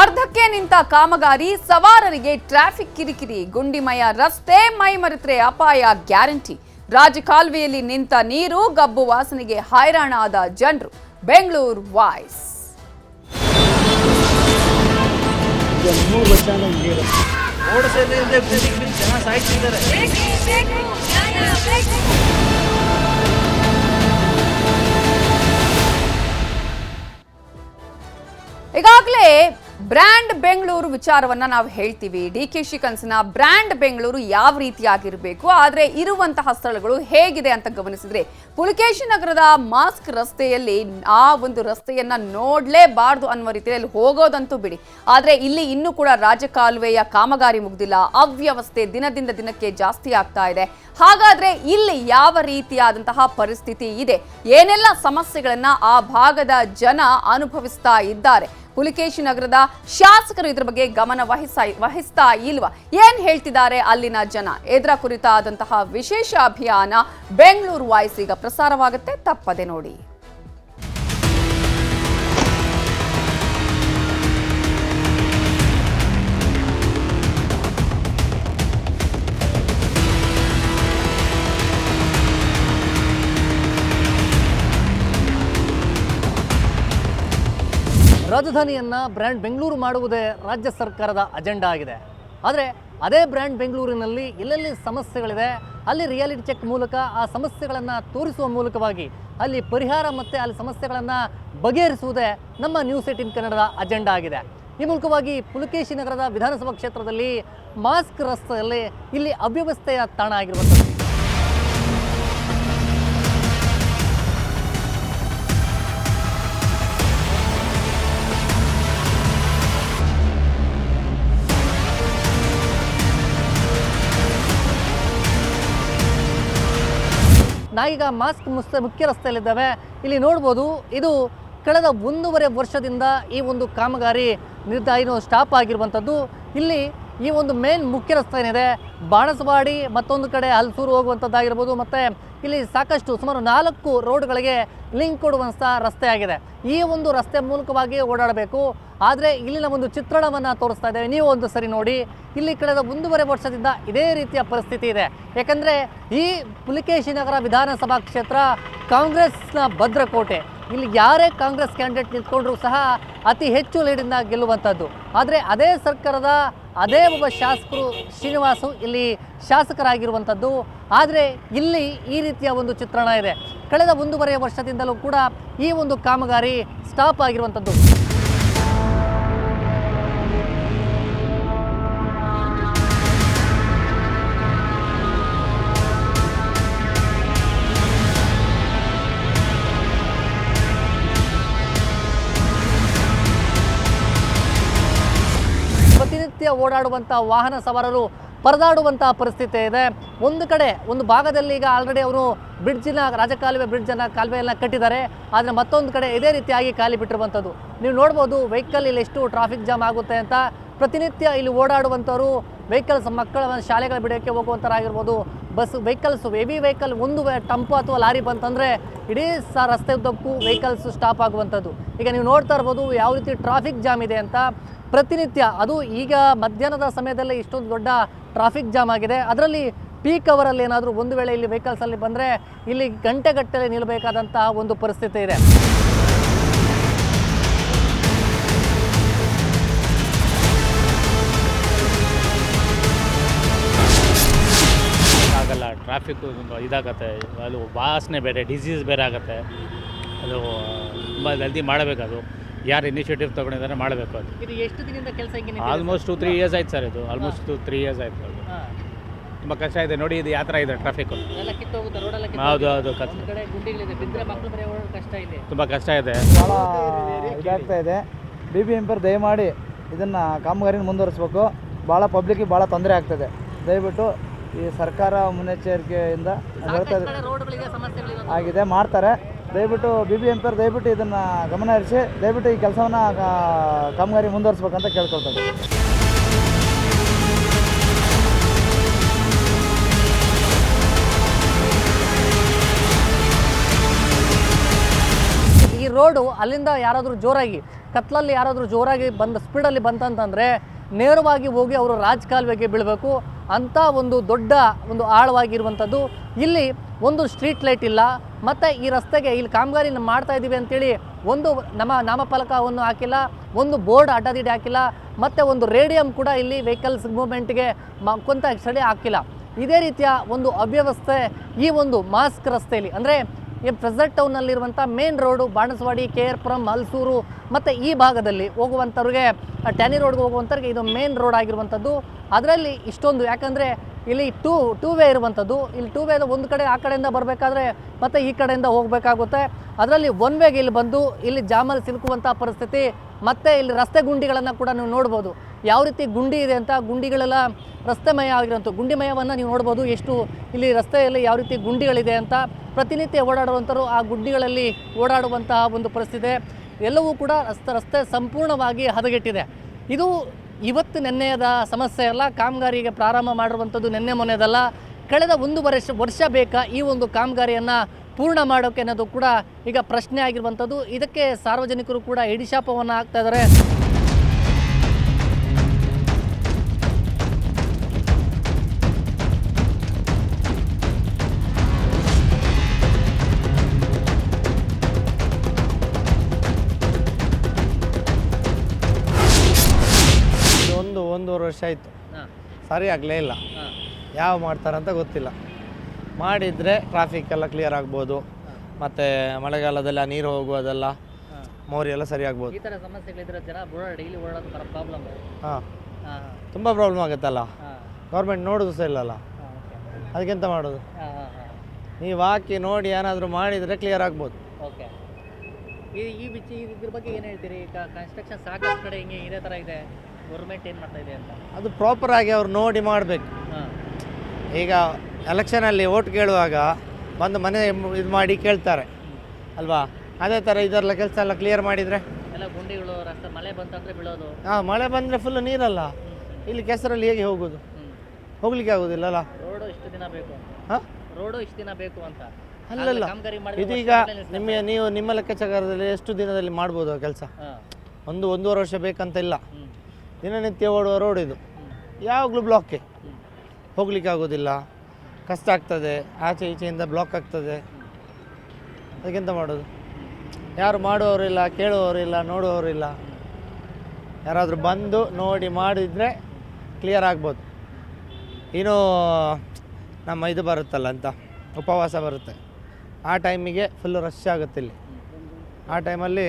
ಅರ್ಧಕ್ಕೆ ನಿಂತ ಕಾಮಗಾರಿ, ಸವಾರರಿಗೆ ಟ್ರಾಫಿಕ್ ಕಿರಿಕಿರಿ, ಗುಂಡಿಮಯ ರಸ್ತೆ, ಮೈ ಮರೆತ್ರೆ ಅಪಾಯ ಗ್ಯಾರಂಟಿ. ರಾಜಕಾಲುವೆಯಲ್ಲಿ ನಿಂತ ನೀರು, ಗಬ್ಬು ವಾಸನೆಗೆ ಹೈರಾಣ ಆದ ಜನರು. ಬೆಂಗಳೂರು ವಾಯ್ಸ್. ಈಗಾಗಲೇ ಬ್ರ್ಯಾಂಡ್ ಬೆಂಗಳೂರು ವಿಚಾರವನ್ನ ನಾವು ಹೇಳ್ತೀವಿ. ಡಿ ಕೆ ಶಿ ಕನಸಿನ ಬ್ರ್ಯಾಂಡ್ ಬೆಂಗಳೂರು ಯಾವ ರೀತಿಯಾಗಿರಬೇಕು, ಆದರೆ ಇರುವಂತಹ ಸ್ಥಳಗಳು ಹೇಗಿದೆ ಅಂತ ಗಮನಿಸಿದ್ರೆ, ಪುಲಕೇಶಿ ನಗರದ ಮಾಸ್ಕ್ ರಸ್ತೆಯಲ್ಲಿ ಆ ಒಂದು ರಸ್ತೆಯನ್ನ ನೋಡಲೇಬಾರ್ದು ಅನ್ನುವ ರೀತಿಯಲ್ಲಿ ಹೋಗೋದಂತೂ ಬಿಡಿ. ಆದರೆ ಇಲ್ಲಿ ಇನ್ನೂ ಕೂಡ ರಾಜಕಾಲುವೆಯ ಕಾಮಗಾರಿ ಮುಗ್ದಿಲ್ಲ. ಅವ್ಯವಸ್ಥೆ ದಿನದಿಂದ ದಿನಕ್ಕೆ ಜಾಸ್ತಿ ಆಗ್ತಾ ಇದೆ. ಹಾಗಾದ್ರೆ ಇಲ್ಲಿ ಯಾವ ರೀತಿಯಾದಂತಹ ಪರಿಸ್ಥಿತಿ ಇದೆ? ಏನೆಲ್ಲ ಸಮಸ್ಯೆಗಳನ್ನ ಆ ಭಾಗದ ಜನ ಅನುಭವಿಸ್ತಾ ಇದ್ದಾರೆ? ಪುಲಿಕೇಶಿ ನಗರದ ಶಾಸಕರು ಇದ್ರ ಬಗ್ಗೆ ಗಮನ ವಹಿಸ, ವಹಿಸ್ತಾ ಇಲ್ವಾ? ಏನ್ ಹೇಳ್ತಿದ್ದಾರೆ ಅಲ್ಲಿನ ಜನ? ಇದರ ಕುರಿತಾದಂತಹ ವಿಶೇಷ ಅಭಿಯಾನ ಬೆಂಗಳೂರು ವಾಯ್ಸ್ ಈಗ ಪ್ರಸಾರವಾಗುತ್ತೆ. ತಪ್ಪದೆ ನೋಡಿ. ರಾಜಧಾನಿಯನ್ನು ಬ್ರ್ಯಾಂಡ್ ಬೆಂಗಳೂರು ಮಾಡುವುದೇ ರಾಜ್ಯ ಸರ್ಕಾರದ ಅಜೆಂಡಾ ಆಗಿದೆ. ಆದರೆ ಅದೇ ಬ್ರ್ಯಾಂಡ್ ಬೆಂಗಳೂರಿನಲ್ಲಿ ಎಲ್ಲೆಲ್ಲಿ ಸಮಸ್ಯೆಗಳಿದೆ ಅಲ್ಲಿ ರಿಯಾಲಿಟಿ ಚೆಕ್ ಮೂಲಕ ಆ ಸಮಸ್ಯೆಗಳನ್ನು ತೋರಿಸುವ ಮೂಲಕವಾಗಿ ಅಲ್ಲಿ ಪರಿಹಾರ ಮತ್ತು ಅಲ್ಲಿ ಸಮಸ್ಯೆಗಳನ್ನು ಬಗೆಹರಿಸುವುದೇ ನಮ್ಮ ನ್ಯೂಸ್ ಏಟಿನ್ ಕನ್ನಡದ ಅಜೆಂಡಾ ಆಗಿದೆ. ಈ ಮೂಲಕವಾಗಿ ಪುಲಕೇಶಿ ನಗರದ ವಿಧಾನಸಭಾ ಕ್ಷೇತ್ರದಲ್ಲಿ ಮಾಸ್ಕ್ ರಸ್ತೆಯಲ್ಲಿ ಇಲ್ಲಿ ಅವ್ಯವಸ್ಥೆಯ ತಾಣ ಆಗಿರುವಂಥದ್ದು. ನಾವೀಗ ಮಾಸ್ಕ್ ಮುಸ್ತ ಮುಖ್ಯ ರಸ್ತೆಯಲ್ಲಿದ್ದಾವೆ. ಇಲ್ಲಿ ನೋಡ್ಬೋದು, ಇದು ಕಳೆದ ಒಂದೂವರೆ ವರ್ಷದಿಂದ ಈ ಒಂದು ಕಾಮಗಾರಿ ನಿರ್ಧಾರ ಏನು ಸ್ಟಾಪ್ ಆಗಿರುವಂಥದ್ದು. ಇಲ್ಲಿ ಈ ಒಂದು ಮೇನ್ ಮುಖ್ಯ ರಸ್ತೆ ಏನಿದೆ, ಬಾಣಸವಾಡಿ, ಮತ್ತೊಂದು ಕಡೆ ಹಲ್ಸೂರು ಹೋಗುವಂಥದ್ದಾಗಿರ್ಬೋದು, ಮತ್ತು ಇಲ್ಲಿ ಸಾಕಷ್ಟು ಸುಮಾರು ನಾಲ್ಕು ರೋಡ್ಗಳಿಗೆ ಲಿಂಕ್ ಕೊಡುವಂಥ ರಸ್ತೆ ಆಗಿದೆ. ಈ ಒಂದು ರಸ್ತೆ ಮೂಲಕವಾಗಿ ಓಡಾಡಬೇಕು. ಆದರೆ ಇಲ್ಲಿನ ಒಂದು ಚಿತ್ರಣವನ್ನು ತೋರಿಸ್ತಾ ಇದ್ದೇವೆ. ನೀವು ಒಂದು ಸರಿ ನೋಡಿ. ಇಲ್ಲಿ ಕಳೆದ ಒಂದೂವರೆ ವರ್ಷದಿಂದ ಇದೇ ರೀತಿಯ ಪರಿಸ್ಥಿತಿ ಇದೆ. ಯಾಕಂದರೆ ಈ ಪುಲಿಕೇಶಿ ನಗರ ವಿಧಾನಸಭಾ ಕ್ಷೇತ್ರ ಕಾಂಗ್ರೆಸ್ನ ಭದ್ರಕೋಟೆ. ಇಲ್ಲಿ ಯಾರೇ ಕಾಂಗ್ರೆಸ್ ಕ್ಯಾಂಡಿಡೇಟ್ ನಿಂತ್ಕೊಂಡ್ರೂ ಸಹ ಅತಿ ಹೆಚ್ಚು ಲೀಡಿಂದ ಗೆಲ್ಲುವಂಥದ್ದು. ಆದರೆ ಅದೇ ಸರ್ಕಾರದ ಅದೇ ಒಬ್ಬ ಶಾಸಕರು ಶ್ರೀನಿವಾಸು ಇಲ್ಲಿ ಶಾಸಕರಾಗಿರುವಂಥದ್ದು. ಆದರೆ ಇಲ್ಲಿ ಈ ರೀತಿಯ ಒಂದು ಚಿತ್ರಣ ಇದೆ. ಕಳೆದ ಒಂದೂವರೆ ವರ್ಷದಿಂದಲೂ ಕೂಡ ಈ ಒಂದು ಕಾಮಗಾರಿ ಸ್ಟಾಪ್ ಆಗಿರುವಂಥದ್ದು. ಪ್ರತಿನಿತ್ಯ ಓಡಾಡುವಂಥ ವಾಹನ ಸವಾರರು ಪರದಾಡುವಂಥ ಪರಿಸ್ಥಿತಿ ಇದೆ. ಒಂದು ಕಡೆ ಒಂದು ಭಾಗದಲ್ಲಿ ಈಗ ಆಲ್ರೆಡಿ ಅವರು ಬ್ರಿಡ್ಜಿನ ರಾಜಕಾಲುವೆ ಬ್ರಿಡ್ಜನ್ನು ಕಾಲುವೆಯನ್ನು ಕಟ್ಟಿದ್ದಾರೆ. ಆದರೆ ಮತ್ತೊಂದು ಕಡೆ ಇದೇ ರೀತಿಯಾಗಿ ಖಾಲಿ ಬಿಟ್ಟಿರುವಂಥದ್ದು ನೀವು ನೋಡ್ಬೋದು ವೆಹಿಕಲ್ ಇಲ್ಲಿ ಎಷ್ಟು ಟ್ರಾಫಿಕ್ ಜಾಮ್ ಆಗುತ್ತೆ ಅಂತ. ಪ್ರತಿನಿತ್ಯ ಇಲ್ಲಿ ಓಡಾಡುವಂಥವರು ವೆಹಿಕಲ್ಸ್ ಮಕ್ಕಳ ಶಾಲೆಗಳ ಬಿಡೋಕ್ಕೆ ಹೋಗುವಂಥರಾಗಿರ್ಬೋದು ಬಸ್ ವೆಹಿಕಲ್ಸ್ ಹೆವಿ ವೆಹಿಕಲ್ ಒಂದು ಟಂಪು ಅಥವಾ ಲಾರಿ ಬಂತಂದರೆ ಇಡೀ ಸ ರಸ್ತೆ ಉದ್ದಕ್ಕೂ ವೆಹಿಕಲ್ಸ್ ಸ್ಟಾಪ್ ಆಗುವಂಥದ್ದು ಈಗ ನೀವು ನೋಡ್ತಾ ಇರ್ಬೋದು ಯಾವ ರೀತಿ ಟ್ರಾಫಿಕ್ ಜಾಮ್ ಇದೆ ಅಂತ. ಪ್ರತಿನಿತ್ಯ. ಅದು ಈಗ ಮಧ್ಯಾಹ್ನದ ಸಮಯದಲ್ಲಿ ಇಷ್ಟೊಂದು ದೊಡ್ಡ ಟ್ರಾಫಿಕ್ ಜಾಮ್ ಆಗಿದೆ. ಅದರಲ್ಲಿ ಪೀಕ್ ಅವರಲ್ಲಿ ಏನಾದರೂ ಒಂದು ವೇಳೆ ಇಲ್ಲಿ ವೆಹಿಕಲ್ಸಲ್ಲಿ ಬಂದರೆ ಇಲ್ಲಿ ಗಂಟೆಗಟ್ಟಲೆ ನಿಲ್ಲಬೇಕಾದಂತಹ ಒಂದು ಪರಿಸ್ಥಿತಿ ಇದೆ. ಆಗಲ್ಲ ಟ್ರಾಫಿಕ್ಕು ಇದಾಗತ್ತೆ. ಅದು ವಾಸನೆ ಬೇರೆ ಡಿಸೀಸ್ ಬೇರೆ ಆಗುತ್ತೆ. ಅದು ತುಂಬ ಜಲ್ದಿ ಮಾಡಬೇಕದು ಯಾರು ಇನಿಷಿಯೇಟಿವ್ ತಗೊಂಡಿದ್ದಾರೆ ಮಾಡಬೇಕು ಅದು. ಇದು ಎಷ್ಟು ದಿನದಿಂದ ಕೆಲಸ ಹಿಂಗೆ ಆಲ್ಮೋಸ್ಟ್ ಟು ತ್ರೀ ಇಯರ್ಸ್ ಆಯ್ತು ಸರ್ ಇದು. ಆಲ್ಮೋಸ್ಟ್ ಟು ತ್ರೀ ಇಯರ್ಸ್ ಆಯ್ತು ಅದು. ತುಂಬ ಕಷ್ಟ ಇದೆ. ನೋಡಿ ಇದು ಯಾವ ಥರ ಇದೆ ಟ್ರಾಫಿಕ್ ಎಲ್ಲ ಕಿತ್ತೋಗುತ್ತೆ ರೋಡೆಲ್ಲ ಹೌದು ಹೌದು ಕಷ್ಟ ಒಂದು ಕಡೆ ಗುಂಡಿಗಳಿದೆ. ಬಿದ್ದರೆ ಮಕ್ಕಳು ಬರೀ ಓಡೋದು ಕಷ್ಟ ಇದೆ. ತುಂಬ ಕಷ್ಟ ಇದೆ. ಭಾಳ ಇದಾಗ್ತಾ ಇದೆ. ಬಿ ಬಿ ಎಂಪರ್ ದಯಮಾಡಿ ಇದನ್ನು ಕಾಮಗಾರಿನ ಮುಂದುವರಿಸ್ಬೇಕು. ಭಾಳ ಪಬ್ಲಿಕ್ಕಿಗೆ ಭಾಳ ತೊಂದರೆ ಆಗ್ತದೆ. ದಯವಿಟ್ಟು ಈ ಸರ್ಕಾರ ಮುನ್ನೆಚ್ಚರಿಕೆಯಿಂದ ಹೇಳ್ತಾ ಇದೆ. ಆಗಿದೆ. ಮಾಡ್ತಾರೆ. ದಯವಿಟ್ಟು ಬಿ ಬಿ ಎಂಪರ್ ದಯವಿಟ್ಟು ಇದನ್ನು ಗಮನ ಹರಿಸಿ, ದಯವಿಟ್ಟು ಈ ಕೆಲಸವನ್ನು ಕಾಮಗಾರಿ ಮುಂದುವರಿಸ್ಬೇಕಂತ ಕೇಳ್ಕೊಳ್ತೇವೆ ಈ ರೋಡು ಅಲ್ಲಿಂದ ಯಾರಾದರೂ ಜೋರಾಗಿ, ಕತ್ಲಲ್ಲಿ ಯಾರಾದರೂ ಜೋರಾಗಿ ಬಂದ, ಸ್ಪೀಡಲ್ಲಿ ಬಂತಂತಂದರೆ ನೇರವಾಗಿ ಹೋಗಿ ಅವರು ರಾಜಕಾಲುವೆಗೆ ಬೀಳಬೇಕು. ಅಂಥ ಒಂದು ದೊಡ್ಡ ಒಂದು ಆಳವಾಗಿರುವಂಥದ್ದು. ಇಲ್ಲಿ ಒಂದು ಸ್ಟ್ರೀಟ್ ಲೈಟ್ ಇಲ್ಲ. ಮತ್ತು ಈ ರಸ್ತೆಗೆ ಇಲ್ಲಿ ಕಾಮಗಾರಿ ಮಾಡ್ತಾ ಇದ್ದೀವಿ ಅಂತೇಳಿ ಒಂದು ನಮ್ಮ ನಾಮಫಲಕವನ್ನು ಹಾಕಿಲ್ಲ, ಒಂದು ಬೋರ್ಡ್ ಅಡ್ಡದಿಡಿ ಹಾಕಿಲ್ಲ, ಮತ್ತು ಒಂದು ರೇಡಿಯಂ ಕೂಡ ಇಲ್ಲಿ ವೆಹಿಕಲ್ಸ್ ಮೂವ್ಮೆಂಟ್ಗೆ ಕೊಂತ ಸಡಿ ಹಾಕಿಲ್ಲ. ಇದೇ ರೀತಿಯ ಒಂದು ಅವ್ಯವಸ್ಥೆ ಈ ಒಂದು ಮಾಸ್ಕ್ ರಸ್ತೆಯಲ್ಲಿ. ಅಂದರೆ ಈ present ಟೌನ್ನಲ್ಲಿರುವಂಥ main road Banaswadi K R Puram, ಮಲ್ಸೂರು, ಮತ್ತು ಈ ಭಾಗದಲ್ಲಿ ಹೋಗುವಂಥವ್ರಿಗೆ ಟ್ಯಾನಿ ರೋಡ್ಗೆ ಹೋಗುವಂಥವ್ರಿಗೆ ಇದು ಮೇನ್ ರೋಡ್ ಆಗಿರುವಂಥದ್ದು ಅದರಲ್ಲಿ ಇಷ್ಟೊಂದು. ಯಾಕಂದರೆ ಇಲ್ಲಿ ಟೂ ಟೂ ವೇ ಇರುವಂಥದ್ದು. ಇಲ್ಲಿ ಟೂ ವೇ ಒಂದು ಕಡೆ ಆ ಕಡೆಯಿಂದ ಬರಬೇಕಾದ್ರೆ ಮತ್ತು ಈ ಕಡೆಯಿಂದ ಹೋಗಬೇಕಾಗುತ್ತೆ. ಅದರಲ್ಲಿ ಒನ್ ವೇಗೆ ಇಲ್ಲಿ ಬಂದು ಇಲ್ಲಿ ಜಾಮಲ್ಲಿ ಸಿಲುಕುವಂಥ ಪರಿಸ್ಥಿತಿ, ಮತ್ತು ಇಲ್ಲಿ ರಸ್ತೆ ಗುಂಡಿಗಳನ್ನು ಕೂಡ ನೀವು ನೋಡ್ಬೋದು. ಯಾವ ರೀತಿ ಗುಂಡಿ ಇದೆ ಅಂತ, ಗುಂಡಿಗಳೆಲ್ಲ ರಸ್ತೆಮಯ ಆಗಿರೋಂಥ ಗುಂಡಿಮಯವನ್ನು ನೀವು ನೋಡ್ಬೋದು ಎಷ್ಟು ಇಲ್ಲಿ ರಸ್ತೆಯಲ್ಲಿ ಯಾವ ರೀತಿ ಗುಂಡಿಗಳಿದೆ ಅಂತ. ಪ್ರತಿನಿತ್ಯ ಓಡಾಡುವಂಥರು ಆ ಗುಂಡಿಗಳಲ್ಲಿ ಓಡಾಡುವಂತಹ ಒಂದು ಪರಿಸ್ಥಿತಿ. ಎಲ್ಲವೂ ಕೂಡ ರಸ್ತೆ ರಸ್ತೆ ಸಂಪೂರ್ಣವಾಗಿ ಹದಗೆಟ್ಟಿದೆ. ಇದು ಇವತ್ತು ನೆನ್ನೆಯದ ಸಮಸ್ಯೆ ಅಲ್ಲ, ಕಾಮಗಾರಿಗೆ ಪ್ರಾರಂಭ ಮಾಡಿರುವಂಥದ್ದು ನೆನ್ನೆ ಮೊನ್ನೆದಲ್ಲ. ಕಳೆದ ಒಂದು ವರ್ಷ ವರ್ಷ ಬೇಕಾ ಈ ಒಂದು ಕಾಮಗಾರಿಯನ್ನು ಪೂರ್ಣ ಮಾಡೋಕೆ ಅನ್ನೋದು ಕೂಡ ಈಗ ಪ್ರಶ್ನೆ ಆಗಿರುವಂಥದ್ದು. ಇದಕ್ಕೆ ಸಾರ್ವಜನಿಕರು ಕೂಡ ಹಿಡಿಶಾಪವನ್ನು ಹಾಕ್ತಾ ಇದ್ದಾರೆ. ವರ್ಷ ಆಯಿತು. ಸರಿ ಆಗಲೇ ಇಲ್ಲ. ಯಾವ ಮಾಡ್ತಾರಂತ ಗೊತ್ತಿಲ್ಲ. ಮಾಡಿದರೆ ಟ್ರಾಫಿಕ್ ಎಲ್ಲ ಕ್ಲಿಯರ್ ಆಗ್ಬೋದು. ಮತ್ತು ಮಳೆಗಾಲದಲ್ಲ ನೀರು ಹೋಗುವುದೆಲ್ಲ ಮೋರಿ ಎಲ್ಲ ಸರಿ ಆಗ್ಬೋದು. ಈ ಥರ ಸಮಸ್ಯೆಗಳಿದ್ರೆ ಜನ ಡೈಲಿ ಓಡಾಡೋದು ಪ್ರಾಬ್ಲಮ್ ಹಾಂ. ತುಂಬ ಪ್ರಾಬ್ಲಮ್ ಆಗುತ್ತಲ್ಲ? ಗೌರ್ಮೆಂಟ್ ನೋಡೋದು ಸಹ ಇಲ್ಲಲ್ಲ? ಅದಕ್ಕೆಂತ ಮಾಡೋದು? ನೀವು ಹಾಕಿ ನೋಡಿ ಏನಾದರೂ ಮಾಡಿದರೆ ಕ್ಲಿಯರ್ ಆಗ್ಬೋದು. ಓಕೆ ಈ ಈ ಬಿಚ್ಚಿ ಇದ್ರ ಬಗ್ಗೆ ಏನು ಹೇಳ್ತೀರಿ? ಈಗ ಕನ್ಸ್ಟ್ರಕ್ಷನ್ ಸಾಕಷ್ಟು ಕಡೆ ಹಿಂಗೆ ಇದೇ ಥರ ಇದೆ. ಗೌರ್ಮೆಂಟ್ ಏನು ಮಾಡ್ತಾ ಇದೆ ಅಂತ? ಅದು ಪ್ರಾಪರ್ ಆಗಿ ಅವ್ರು ನೋಡಿ ಮಾಡಬೇಕು. ಹಾಂ. ಈಗ ಎಲೆಕ್ಷನಲ್ಲಿ ಓಟ್ ಕೇಳುವಾಗ ಬಂದು ಮನೆ ಇದು ಮಾಡಿ ಕೇಳ್ತಾರೆ. ಅಲ್ವಾ? ಅದೇ ಥರ ಇದೆಲ್ಲ ಕೆಲಸ ಎಲ್ಲ ಕ್ಲಿಯರ್ ಮಾಡಿದರೆ? ಎಲ್ಲ ಗುಂಡಿಗಳು ರಸ್ತೆ ಮಳೆ ಬಂತಂದ್ರೆ ಬೀಳೋದು. ಹಾಂ ಮಳೆ ಬಂದರೆ ಫುಲ್ ನೀರಲ್ಲ. ಇಲ್ಲಿ ಕೆಸರಲ್ಲಿ ಹೇಗೆ ಹೋಗೋದು? ಹೋಗ್ಲಿಕ್ಕೆ ಆಗೋದಿಲ್ಲಲ್ಲ ರೋಡು ಇಷ್ಟು ದಿನ ಬೇಕು. ಹಾಂ? ರೋಡು ಇಷ್ಟು ದಿನ ಬೇಕು ಅಂತ. ಅಲ್ಲಲ್ಲ ಕಾಮಗಾರಿ ಮಾಡಿದ್ರೆ ಇದೀಗ ನಿಮ್ಮ ನೀವು ನಿಮ್ಮ ಲೆಕ್ಕಾಚಾರದಲ್ಲಿ ಎಷ್ಟು ದಿನದಲ್ಲಿ ಮಾಡ್ಬೋದು ಆ ಕೆಲಸ? ಹಾಂ. ಒಂದು ಒಂದೂವರೆ ವರ್ಷ ಬೇಕಂತ ಇಲ್ಲ. ದಿನನಿತ್ಯ ಓಡುವ ರೋಡ್ ಇದು. ಯಾವಾಗಲೂ ಬ್ಲಾಕೆ ಹೋಗ್ಲಿಕ್ಕೆ ಆಗೋದಿಲ್ಲ. ಕಷ್ಟ ಆಗ್ತದೆ. ಆಚೆ ಈಚೆಯಿಂದ ಬ್ಲಾಕ್ ಆಗ್ತದೆ. ಅದಕ್ಕೆಂತ ಮಾಡೋದು? ಯಾರು ಮಾಡುವವರಿಲ್ಲ ಕೇಳುವವರಿಲ್ಲ ನೋಡುವವರಿಲ್ಲ ಯಾರಾದರೂ ಬಂದು ನೋಡಿ ಮಾಡಿದರೆ ಕ್ಲಿಯರ್ ಆಗ್ಬೋದು. ಇನ್ನು ನಮ್ಮ ಇದು ಬರುತ್ತಲ್ಲ ಅಂತ, ಉಪವಾಸ ಬರುತ್ತೆ. ಆ ಟೈಮಿಗೆ ಫುಲ್ಲು ರಶ್ ಆಗುತ್ತೆ ಇಲ್ಲಿ. ಆ ಟೈಮಲ್ಲಿ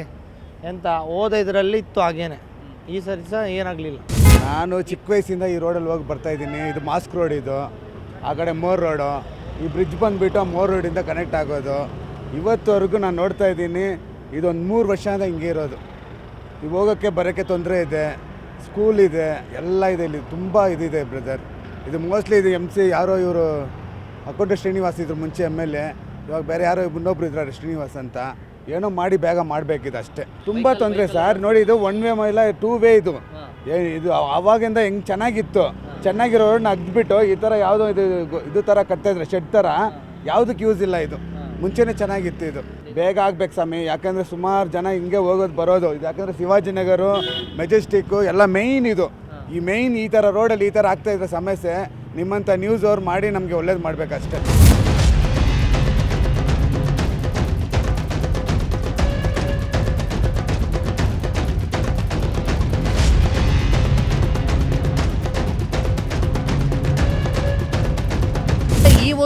ಎಂತ ಓದೋ ಇದರಲ್ಲಿ ಇತ್ತು ಹಾಗೇನೆ. ಈ ಸರಿ ಸಹ ಏನಾಗಲಿಲ್ಲ. ನಾನು ಚಿಕ್ಕ ವಯಸ್ಸಿಂದ ಈ ರೋಡಲ್ಲಿ ಹೋಗಿ ಬರ್ತಾ ಇದ್ದೀನಿ. ಇದು ಮಾಸ್ಕ್ ರೋಡ್ ಇದು. ಆ ಕಡೆ ಮೋರ್ ರೋಡು ಈ ಬ್ರಿಡ್ಜ್ ಬಂದುಬಿಟ್ಟು ಮೋರ್ ರೋಡಿಂದ ಕನೆಕ್ಟ್ ಆಗೋದು. ಇವತ್ತುವರೆಗೂ ನಾನು ನೋಡ್ತಾ ಇದ್ದೀನಿ. ಇದೊಂದು ಮೂರು ವರ್ಷದಿಂದ ಹಿಂಗೆ ಇರೋದು. ಈಗ ಹೋಗೋಕ್ಕೆ ಬರೋಕ್ಕೆ ತೊಂದರೆ ಇದೆ. ಸ್ಕೂಲ್ ಇದೆ. ಎಲ್ಲ ಇದೆ ಇಲ್ಲಿ. ತುಂಬ ಇದಿದೆ ಬ್ರದರ್ ಇದು ಮೋಸ್ಟ್ಲಿ ಇದು ಎಂ ಸಿ ಯಾರೋ ಇವರು ಅಕೋಟ ಶ್ರೀನಿವಾಸ್ ಇದ್ರು ಮುಂಚೆ ಎಂ ಎಲ್ ಎ ಇವಾಗ ಬೇರೆ ಯಾರೋ ಇನ್ನೊಬ್ರು ಇದ್ದಾರೆ ಶ್ರೀನಿವಾಸ್ ಅಂತ. ಏನೋ ಮಾಡಿ ಬೇಗ ಮಾಡಬೇಕಿದೆ ಅಷ್ಟೇ. ತುಂಬ ತೊಂದರೆ ಸರ್ ನೋಡಿ ಇದು ಒನ್ ವೇ ಇಲ್ಲ ಟೂ ವೇ ಇದು. ಏ ಇದು ಆವಾಗಿಂದ ಹೆಂಗೆ ಚೆನ್ನಾಗಿತ್ತು. ಚೆನ್ನಾಗಿರೋ ರೋಡ್ನ ಅಗ್ದ್ಬಿಟ್ಟು ಈ ಥರ ಯಾವುದೋ ಇದು ಇದು ಥರ ಕಟ್ತಾಯಿದ್ರೆ ಶೆಡ್ ಥರ ಯಾವುದಕ್ಕೆ ಯೂಸ್ ಇಲ್ಲ ಇದು. ಮುಂಚೆನೇ ಚೆನ್ನಾಗಿತ್ತು ಇದು. ಬೇಗ ಆಗ್ಬೇಕು ಸ್ವಾಮಿ ಯಾಕಂದರೆ ಸುಮಾರು ಜನ ಹಿಂಗೆ ಹೋಗೋದು ಬರೋದು. ಇದು ಯಾಕಂದರೆ ಶಿವಾಜಿನಗರು ಮೆಜೆಸ್ಟಿಕ್ಕು ಎಲ್ಲ ಮೇಯ್ನ್ ಇದು. ಈ ಮೇಯ್ನ್ ಈ ಥರ ರೋಡಲ್ಲಿ ಈ ಥರ ಆಗ್ತಾ ಇದ್ರೆ ಸಮಸ್ಯೆ. ನಿಮ್ಮಂಥ ನ್ಯೂಸ್ ಅವ್ರು ಮಾಡಿ ನಮಗೆ ಒಳ್ಳೇದು ಮಾಡಬೇಕಷ್ಟೇ.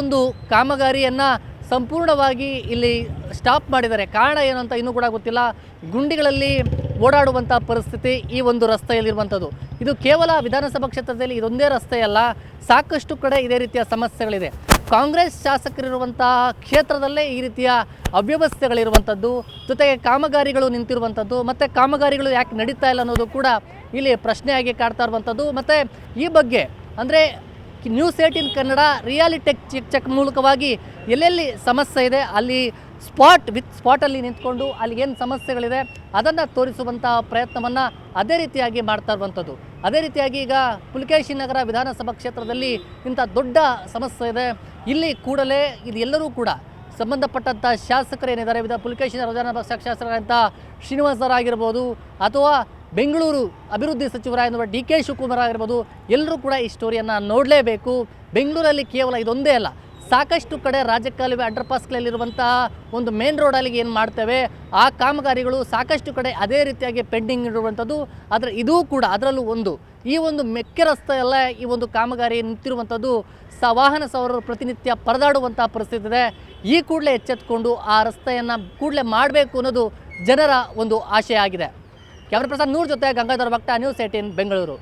ಒಂದು ಕಾಮಗಾರಿಯನ್ನು ಸಂಪೂರ್ಣವಾಗಿ ಇಲ್ಲಿ ಸ್ಟಾಪ್ ಮಾಡಿದ್ದಾರೆ. ಕಾರಣ ಏನು ಅಂತ ಇನ್ನೂ ಕೂಡ ಗೊತ್ತಿಲ್ಲ. ಗುಂಡಿಗಳಲ್ಲಿ ಓಡಾಡುವಂಥ ಪರಿಸ್ಥಿತಿ ಈ ಒಂದು ರಸ್ತೆಯಲ್ಲಿರುವಂಥದ್ದು. ಇದು ಕೇವಲ ವಿಧಾನಸಭಾ ಕ್ಷೇತ್ರದಲ್ಲಿ ಇದೊಂದೇ ರಸ್ತೆಯಲ್ಲ ಸಾಕಷ್ಟು ಕಡೆ ಇದೇ ರೀತಿಯ ಸಮಸ್ಯೆಗಳಿದೆ. ಕಾಂಗ್ರೆಸ್ ಶಾಸಕರಿರುವಂತಹ ಕ್ಷೇತ್ರದಲ್ಲೇ ಈ ರೀತಿಯ ಅವ್ಯವಸ್ಥೆಗಳಿರುವಂಥದ್ದು, ಜೊತೆಗೆ ಕಾಮಗಾರಿಗಳು ನಿಂತಿರುವಂಥದ್ದು, ಮತ್ತು ಕಾಮಗಾರಿಗಳು ಯಾಕೆ ನಡೀತಾ ಇಲ್ಲ ಅನ್ನೋದು ಕೂಡ ಇಲ್ಲಿ ಪ್ರಶ್ನೆಯಾಗಿ ಕಾಡ್ತಾ ಇರುವಂಥದ್ದು, ಮತ್ತು ಈ ಬಗ್ಗೆ ಅಂದರೆ news eighteen Kannada reality check check ಮೂಲಕವಾಗಿ ಎಲ್ಲೆಲ್ಲಿ ಸಮಸ್ಯೆ ಇದೆ, ಅಲ್ಲಿ ಸ್ಪಾಟ್ ವಿತ್ ಸ್ಪಾಟಲ್ಲಿ ನಿಂತ್ಕೊಂಡು ಅಲ್ಲಿ ಏನು ಸಮಸ್ಯೆಗಳಿದೆ ಅದನ್ನು ತೋರಿಸುವಂಥ ಪ್ರಯತ್ನವನ್ನು ಅದೇ ರೀತಿಯಾಗಿ ಮಾಡ್ತಾ ಇರುವಂಥದ್ದು. ಅದೇ ರೀತಿಯಾಗಿ ಈಗ ಪುಲಕೇಶಿ ನಗರ ವಿಧಾನಸಭಾ ಕ್ಷೇತ್ರದಲ್ಲಿ ಇಂಥ ದೊಡ್ಡ ಸಮಸ್ಯೆ ಇದೆ. ಇಲ್ಲಿ ಕೂಡಲೇ ಇದು ಎಲ್ಲರೂ ಕೂಡ ಸಂಬಂಧಪಟ್ಟಂಥ ಶಾಸಕರೇನಿದ್ದಾರೆ, ವಿಧ ಪುಲಕೇಶಿ ನಗರ ವಿಧಾನಸಭಾ ಶಾಸಕರಾದಂಥ ಶ್ರೀನಿವಾಸರಾಗಿರ್ಬೋದು ಅಥವಾ ಬೆಂಗಳೂರು ಅಭಿವೃದ್ಧಿ ಸಚಿವರಾಗಿರುವ ಡಿ ಕೆ ಶಿವಕುಮಾರ್ ಆಗಿರ್ಬೋದು, ಎಲ್ಲರೂ ಕೂಡ ಈ ಸ್ಟೋರಿಯನ್ನು ನೋಡಲೇಬೇಕು. ಬೆಂಗಳೂರಲ್ಲಿ ಕೇವಲ ಇದೊಂದೇ ಅಲ್ಲ, ಸಾಕಷ್ಟು ಕಡೆ ರಾಜಕಾಲುವೆ ಅಂಡರ್ಪಾಸ್ಗಳಲ್ಲಿರುವಂತಹ ಒಂದು ಮೇನ್ ರೋಡಲ್ಲಿ ಏನು ಮಾಡ್ತೇವೆ, ಆ ಕಾಮಗಾರಿಗಳು ಸಾಕಷ್ಟು ಕಡೆ ಅದೇ ರೀತಿಯಾಗಿ ಪೆಂಡಿಂಗ್ ಇರುವಂಥದ್ದು, ಆದರೆ ಇದೂ ಕೂಡ ಅದರಲ್ಲೂ ಒಂದು, ಈ ಒಂದು ಮೆಕ್ಕೆ ರಸ್ತೆ ಎಲ್ಲ ಈ ಒಂದು ಕಾಮಗಾರಿ ನಿಂತಿರುವಂಥದ್ದು ಸ ವಾಹನ ಸವಾರರು ಪ್ರತಿನಿತ್ಯ ಪರದಾಡುವಂಥ ಪರಿಸ್ಥಿತಿ ಇದೆ. ಈ ಕೂಡಲೇ ಎಚ್ಚೆತ್ತುಕೊಂಡು ಆ ರಸ್ತೆಯನ್ನು ಕೂಡಲೇ ಮಾಡಬೇಕು ಅನ್ನೋದು ಜನರ ಒಂದು ಆಶಯ ಆಗಿದೆ. ಕ್ಯಾಮ್ರಾ ಪ್ರಸಾದ್ ನೂರ್ ಜೊತೆ ಗಂಗಾಧರ ಭಕ್ತ ನ್ಯೂಸ್ ಏಟೀನ್ ಬೆಂಗಳೂರು.